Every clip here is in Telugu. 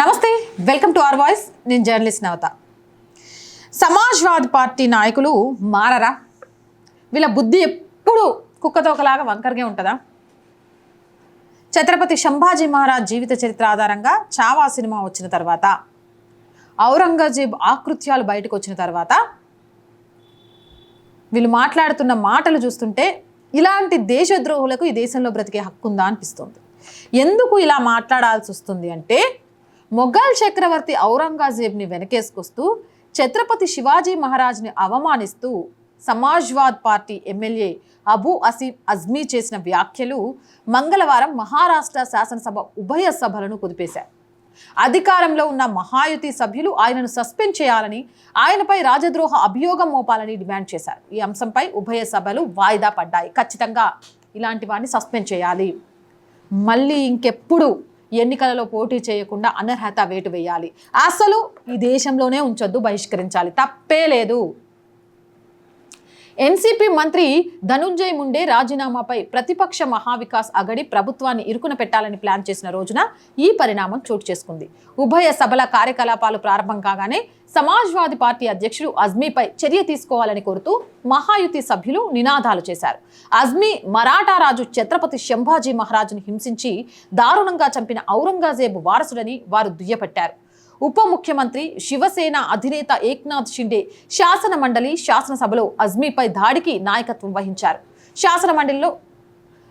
నమస్తే వెల్కమ్ టు ఆర్ వాయిస్. నేను జర్నలిస్ట్ నవత. సమాజ్వాద్ పార్టీ నాయకులు మారరా? వీళ్ళ బుద్ధి ఎప్పుడు కుక్కతోకలాగా వంకరగా ఉంటుందా? ఛత్రపతి సంభాజీ మహారాజ్ జీవిత చరిత్ర ఆధారంగా చావా సినిమా వచ్చిన తర్వాత ఔరంగజేబ్ ఆకృత్యాలు బయటకు వచ్చిన తర్వాత వీళ్ళు మాట్లాడుతున్న మాటలు చూస్తుంటే ఇలాంటి దేశద్రోహులకు ఈ దేశంలో బ్రతికే హక్కు ఉందా అనిపిస్తుంది. ఎందుకు ఇలా మాట్లాడాల్సి వస్తుంది అంటే మొఘల్ చక్రవర్తి ఔరంగజేబ్ని వెనకేసుకొస్తూ ఛత్రపతి శివాజీ మహారాజ్ని అవమానిస్తూ సమాజ్వాద్ పార్టీ ఎమ్మెల్యే అబూ అసీం అజ్మీ చేసిన వ్యాఖ్యలు మంగళవారం మహారాష్ట్ర శాసనసభ ఉభయ సభలను కుదిపేశారు అధికారంలో ఉన్న మహాయుతి సభ్యులు ఆయనను సస్పెండ్ చేయాలని ఆయనపై రాజద్రోహ అభియోగం మోపాలని డిమాండ్ చేశారు. ఈ అంశంపై ఉభయ సభలు వాయిదా పడ్డాయి. ఖచ్చితంగా ఇలాంటి వాడిని సస్పెండ్ చేయాలి. మళ్ళీ ఇంకెప్పుడు ఎన్నికలలో పోటీ చేయకుండా అనర్హత వేటు వేయాలి. అసలు ఈ దేశంలోనే ఉంచొద్దు బహిష్కరించాలి. తప్పే లేదు. ఎన్సీపీ మంత్రి ధనుంజయ్ ముండే రాజీనామాపై ప్రతిపక్ష మహావికాస్ అగడి ప్రభుత్వాన్ని ఇరుకున పెట్టాలని ప్లాన్ చేసిన రోజున ఈ పరిణామం చోటు చేసుకుంది. ఉభయ సభల కార్యకలాపాలు ప్రారంభం కాగానే సమాజ్వాదీ పార్టీ అధ్యక్షుడు అజ్మీపై చర్య తీసుకోవాలని కోరుతూ మహాయుతి సభ్యులు నినాదాలు చేశారు. అజ్మీ మరాఠా రాజు ఛత్రపతి శంభాజీ మహారాజును హింసించి దారుణంగా చంపిన ఔరంగజేబు వారసుడని వారు దుయ్యపట్టారు. ఉప ముఖ్యమంత్రి శివసేన అధినేత ఏక్నాథ్ షిండే శాసన మండలి శాసనసభలో అజ్మీపై దాడికి నాయకత్వం వహించారు. శాసన మండలిలో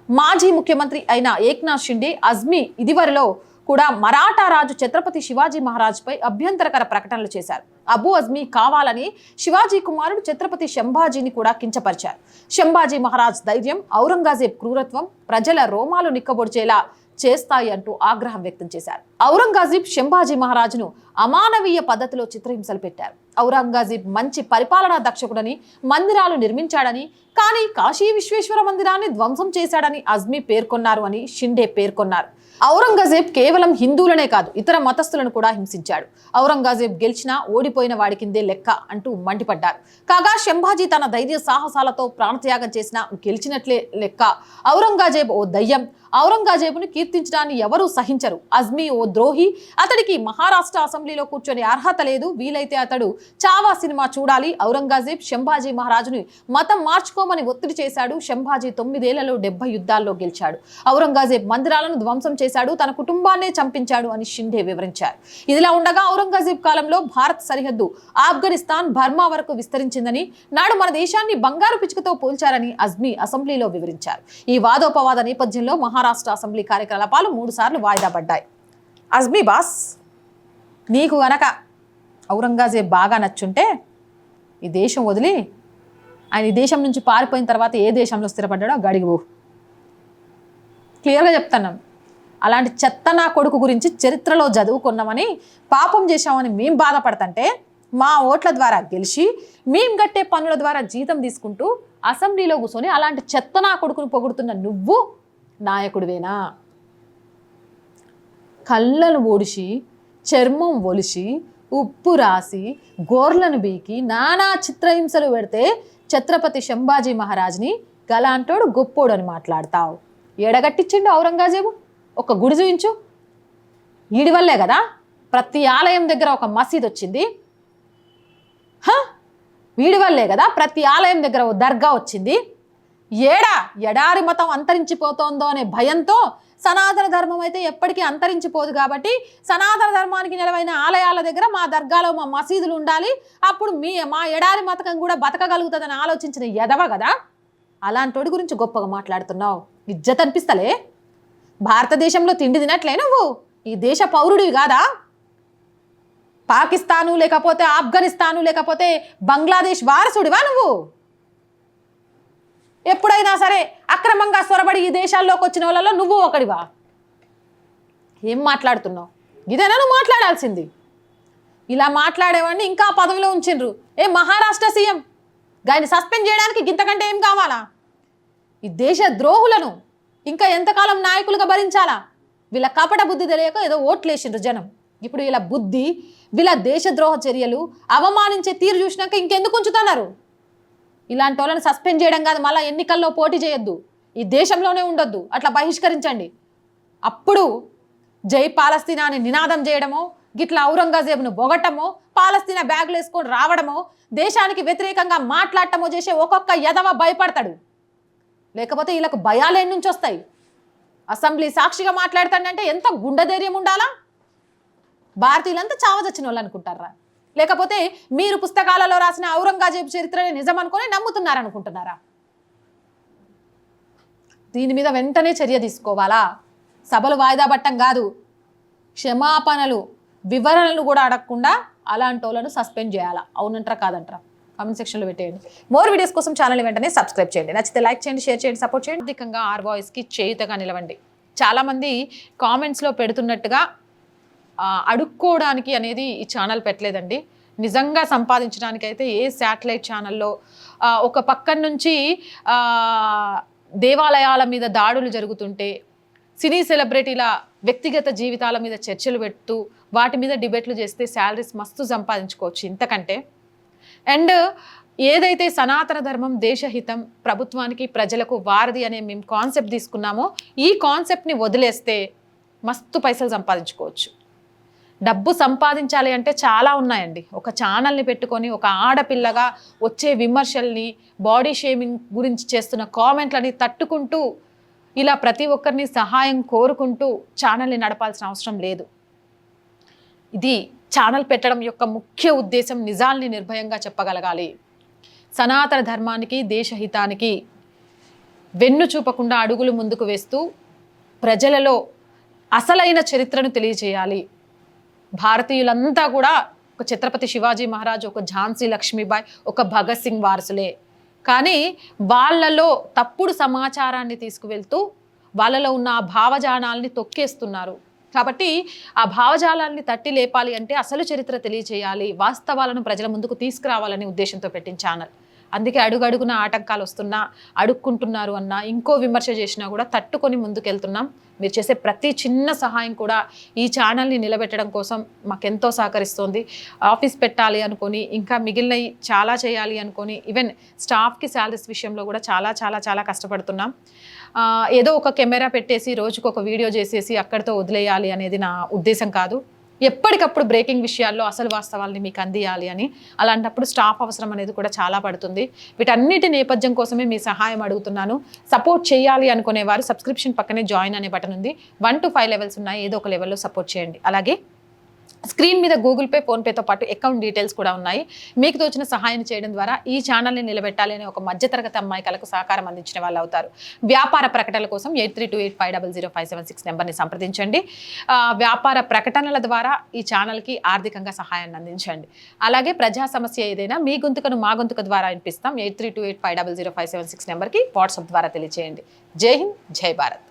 మాజీ ముఖ్యమంత్రి అయిన ఏక్నాథ్ షిండే అజ్మీ ఇదివరలో కూడా మరాఠా రాజు ఛత్రపతి శివాజీ మహారాజ్పై అభ్యంతరకర ప్రకటనలు చేశారు. అబు అజ్మీ కావాలని శివాజీ కుమారుడు ఛత్రపతి శంభాజీని కూడా కించపరిచారు. శంభాజీ మహారాజ్ ధైర్యం ఔరంగజేబ్ క్రూరత్వం ప్రజల రోమాలు నిక్కబొడిచేలా చేస్తాయి అంటూ ఆగ్రహం వ్యక్తం చేశారు. ఔరంగజీబ్ శంభాజీ మహారాజును అమానవీయ పద్ధతిలో చిత్రహింసలు పెట్టారు. ఔరంగజీబ్ మంచి పరిపాలనా దక్షకుడని మందిరాలు నిర్మించాడని కానీ కాశీ విశ్వేశ్వర మందిరాన్ని ధ్వంసం చేశాడని అజ్మీ పేర్కొన్నారు అని షిండే పేర్కొన్నారు. ఔరంగజేబ్ కేవలం హిందువులనే కాదు ఇతర మతస్థులను కూడా హింసించాడు. ఔరంగజేబ్ గెలిచినా ఓడిపోయిన వాడి కిందే లెక్క అంటూ మండిపడ్డారు. కాగా శంభాజీ తన ధైర్య సాహసాలతో ప్రాణత్యాగం చేసినా గెలిచినట్లే లెక్క. ఔరంగజేబ్ ఓ దయ్యం. ఔరంగజేబును కీర్తించడాన్ని ఎవరూ సహించరు. అజ్మీ ఓ ద్రోహి. అతడికి మహారాష్ట్ర అసెంబ్లీలో కూర్చొని అర్హత లేదు. వీలైతే అతడు చావా సినిమా చూడాలి. ఔరంగజేబ్ శంభాజీ మహారాజుని మతం మార్చుకోమని ఒత్తిడి చేశాడు. శంభాజీ తొమ్మిదేళ్ళలో డెబ్బై యుద్ధాల్లో గెలిచాడు. ఔరంగజేబ్ మందిరాలను ధ్వంసం చేశాడు తన కుటుంబాన్నే చంపించాడు అని షిండే వివరించారు. ఇదిలా ఉండగా ఔరంగజేబ్ కాలంలో భారత్ సరిహద్దు ఆఫ్ఘనిస్తాన్ బర్మా వరకు విస్తరించిందని నాడు మన దేశాన్ని బంగారు పిచ్చుకతో పోల్చారని అజ్మీ అసెంబ్లీలో వివరించారు. ఈ వాదోపవాద నేపథ్యంలో మహారాష్ట్ర అసెంబ్లీ కార్యకలాపాలు మూడు సార్లు వాయిదా పడ్డాయి. అజ్మీ బాస్ నీకు గనక ఔరంగజేబ్ బాగా నచ్చుంటే ఈ దేశం వదిలి ఆయన ఈ దేశం నుంచి పారిపోయిన తర్వాత ఏ దేశంలో స్థిరపడ్డాడో గడిగిపో క్లియర్గా చెప్తాను. అలాంటి చెత్త నా కొడుకు గురించి చరిత్రలో చదువుకున్నామని పాపం చేశామని మేము బాధపడతంటే మా ఓట్ల ద్వారా గెలిచి మేం కట్టే పనుల ద్వారా జీతం తీసుకుంటూ అసెంబ్లీలో కూర్చొని అలాంటి చెత్త నా కొడుకును పొగుడుతున్న నువ్వు నాయకుడివేనా? కళ్ళను ఓడిసి చర్మం ఒలిసి ఉప్పు రాసి గోర్లను బీకి నానా చిత్రహింసలు పెడితే ఛత్రపతి శంభాజీ మహారాజ్ని గలాంటోడు గొప్పోడు అని మాట్లాడతావు. ఎడగట్టించిండు ఔరంగజేబు. ఒక గుడి చూయించు. ఈడి వల్లే కదా ప్రతి ఆలయం దగ్గర ఒక మసీద్ వచ్చింది. వీడి వల్లే కదా ప్రతి ఆలయం దగ్గర ఓ దర్గా వచ్చింది. ఏడా ఎడారి మతం అంతరించిపోతోందో అనే భయంతో సనాతన ధర్మం అయితే ఎప్పటికీ అంతరించిపోదు కాబట్టి సనాతన ధర్మానికి నిలవైన ఆలయాల దగ్గర మా దర్గాలో మా మసీదులు ఉండాలి. అప్పుడు మీ మా ఎడారి మతకం కూడా బతకగలుగుతుందని ఆలోచించిన ఎదవ కదా? అలాంటోడి గురించి గొప్పగా మాట్లాడుతున్నావు. ఇజ్జత్ అనిపిస్తలే? భారతదేశంలో తిండి తినట్లే నువ్వు? ఈ దేశ పౌరుడివి కాదా? పాకిస్తాను లేకపోతే ఆఫ్ఘనిస్తాను లేకపోతే బంగ్లాదేశ్ వారసుడివా నువ్వు? ఎప్పుడైనా సరే అక్రమంగా సొరబడి ఈ దేశాల్లోకి వచ్చిన వాళ్ళలో నువ్వు ఒకడివా? ఏం మాట్లాడుతున్నావు? ఇదేనా నువ్వు మాట్లాడాల్సింది? ఇలా మాట్లాడేవాడిని ఇంకా పదవిలో ఉంచిండ్రు. ఏ మహారాష్ట్ర సీఎం? గాయని సస్పెండ్ చేయడానికి ఇంతకంటే ఏం కావాలా? ఈ దేశ ద్రోహులను ఇంకా ఎంతకాలం నాయకులుగా భరించాలా? వీళ్ళ కపట బుద్ధి తెలియక ఏదో ఓట్లేసిండ్రు జనం. ఇప్పుడు వీళ్ళ బుద్ధి వీళ్ళ దేశద్రోహ చర్యలు అవమానించే తీరు చూసినాక ఇంకెందుకు ఉంచుతున్నారు? ఇలాంటి వాళ్ళని సస్పెండ్ చేయడం కాదు మళ్ళీ ఎన్నికల్లో పోటీ చేయొద్దు. ఈ దేశంలోనే ఉండొద్దు. అట్లా బహిష్కరించండి. అప్పుడు జై పాలస్తీనా అని నినాదం చేయడమో గిట్లా ఔరంగజేబును బొగట్టమో పాలస్తీనా బ్యాగులు వేసుకొని రావడమో దేశానికి వ్యతిరేకంగా మాట్లాడటమో చేసే ఒక్కొక్క యదవ భయపడతాడు. లేకపోతే వీళ్ళకు భయాలు ఎన్ని నుంచి వస్తాయి? అసెంబ్లీ సాక్షిగా మాట్లాడతానంటే ఎంత గుండె ధైర్యం ఉండాలా? భారతీయులంతా చావదచ్చిన వాళ్ళు అనుకుంటారా? లేకపోతే మీరు పుస్తకాలలో రాసిన ఔరంగజేబు చరిత్రని నిజం అనుకొని నమ్ముతున్నారనుకుంటున్నారా దీని మీద వెంటనే చర్య తీసుకోవాలా? సభలు వాయిదా పట్టం కాదు. క్షమాపణలు వివరణలు కూడా అడగకుండా అలాంటి వాళ్ళను సస్పెండ్ చేయాలా? అవునంటారా కాదంటారా? కామెంట్ సెక్షన్లో పెట్టేయండి. మోర్ వీడియోస్ కోసం ఛానల్ వెంటనే సబ్స్క్రైబ్ చేయండి. నచ్చితే లైక్ చేయండి షేర్ చేయండి సపోర్ట్ చేయండి. అధికంగా ఆర్ బాయ్స్కి చేయుతగా నిలవండి. చాలామంది కామెంట్స్లో పెడుతున్నట్టుగా అడుక్కోవడానికి అనేది ఈ ఛానల్ పెట్టలేదండి. నిజంగా సంపాదించడానికి అయితే ఏ శాటిలైట్ ఛానల్లో ఒక పక్కన నుంచి దేవాలయాల మీద దాడులు జరుగుతుంటే సినీ సెలబ్రిటీల వ్యక్తిగత జీవితాల మీద చర్చలు పెడుతూ వాటి మీద డిబేట్లు చేస్తే శాలరీస్ మస్తు సంపాదించుకోవచ్చు. ఇంతకంటే అండ్ ఏదైతే సనాతన ధర్మం దేశహితం ప్రభుత్వానికి ప్రజలకు వారధి అనే మేము కాన్సెప్ట్ తీసుకున్నామో ఈ కాన్సెప్ట్ని వదిలేస్తే మస్తు పైసలు సంపాదించుకోవచ్చు. డబ్బు సంపాదించాలి అంటే చాలా ఉన్నాయండి. ఒక ఛానల్ని పెట్టుకొని ఒక ఆడపిల్లగా వచ్చే విమర్శల్ని బాడీ షేమింగ్ గురించి చేస్తున్న కామెంట్లని తట్టుకుంటూ ఇలా ప్రతి ఒక్కరిని సహాయం కోరుకుంటూ ఛానల్ని నడపాల్సిన అవసరం లేదు. ఇది ఛానల్ పెట్టడం యొక్క ముఖ్య ఉద్దేశం నిజాల్ని నిర్భయంగా చెప్పగలగాలి. సనాతన ధర్మానికి దేశహితానికి వెన్ను చూపకుండా అడుగులు ముందుకు వేస్తూ ప్రజలలో అసలైన చరిత్రను తెలియజేయాలి. భారతీయులంతా కూడా ఒక ఛత్రపతి శివాజీ మహారాజ్ ఒక ఝాన్సీ లక్ష్మీబాయి ఒక భగత్ సింగ్ వారసులే. కానీ వాళ్ళలో తప్పుడు సమాచారాన్ని తీసుకువెళ్తూ వాళ్ళలో ఉన్న ఆ భావజానాల్ని తొక్కేస్తున్నారు. కాబట్టి ఆ భావజాలాన్ని తట్టి లేపాలి అంటే అసలు చరిత్ర తెలియచేయాలి వాస్తవాలను ప్రజల ముందుకు తీసుకురావాలనే ఉద్దేశంతో పెట్టిన ఛానల్. అందుకే అడుగడుగున ఆటంకాలు వస్తున్నా అడుక్కుంటున్నారు అన్నా ఇంకో విమర్శ చేసినా కూడా తట్టుకొని ముందుకెళ్తున్నాం. మీరు చేసే ప్రతి చిన్న సహాయం కూడా ఈ ఛానల్ని నిలబెట్టడం కోసం మాకెంతో సహకరిస్తోంది. ఆఫీస్ పెట్టాలి అనుకొని ఇంకా మిగిలినవి చాలా చేయాలి అనుకొని ఈవెన్ స్టాఫ్కి శాలరీస్ విషయంలో కూడా చాలా చాలా చాలా కష్టపడుతున్నాం. ఏదో ఒక కెమెరా పెట్టేసి రోజుకు ఒక వీడియో చేసేసి అక్కడితో వదిలేయాలి అనేది నా ఉద్దేశం కాదు. ఎప్పటికప్పుడు బ్రేకింగ్ విషయాల్లో అసలు వాస్తవాల్ని మీకు అందియాలి అని అలాంటప్పుడు స్టాఫ్ అవసరం అనేది కూడా చాలా పడుతుంది. వీటన్నిటి నేపథ్యం కోసమే మీ సహాయం అడుగుతున్నాను. సపోర్ట్ చేయాలి అనుకునేవారు సబ్స్క్రిప్షన్ పక్కనే జాయిన్ అనే బటన్ ఉంది. వన్ టు ఫైవ్ లెవెల్స్ ఉన్నాయి. ఏదో ఒక లెవెల్లో సపోర్ట్ చేయండి. అలాగే స్క్రీన్ మీద గూగుల్ పే ఫోన్పేతో పాటు అకౌంట్ డీటెయిల్స్ కూడా ఉన్నాయి. మీకు తోచిన సహాయం చేయడం ద్వారా ఈ ఛానల్ని నిలబెట్టాలి అనే ఒక మధ్యతరగతి అమ్మాయికలకు సహకారం అందించిన వాళ్ళు అవుతారు. వ్యాపార ప్రకటనల కోసం eight three two eight five double zero five seven six నెంబర్ని సంప్రదించండి. వ్యాపార ప్రకటనల ద్వారా ఈ ఛానల్కి ఆర్థికంగా సహాయాన్ని అందించండి. అలాగే ప్రజా సమస్య ఏదైనా మీ గొంతుకను మా గొంతుక ద్వారా వినిపిస్తాం. Eight three two eight five double zero five seven six నెంబర్కి వాట్సాప్ ద్వారా తెలియజేయండి జై హింద్ జై భారత్.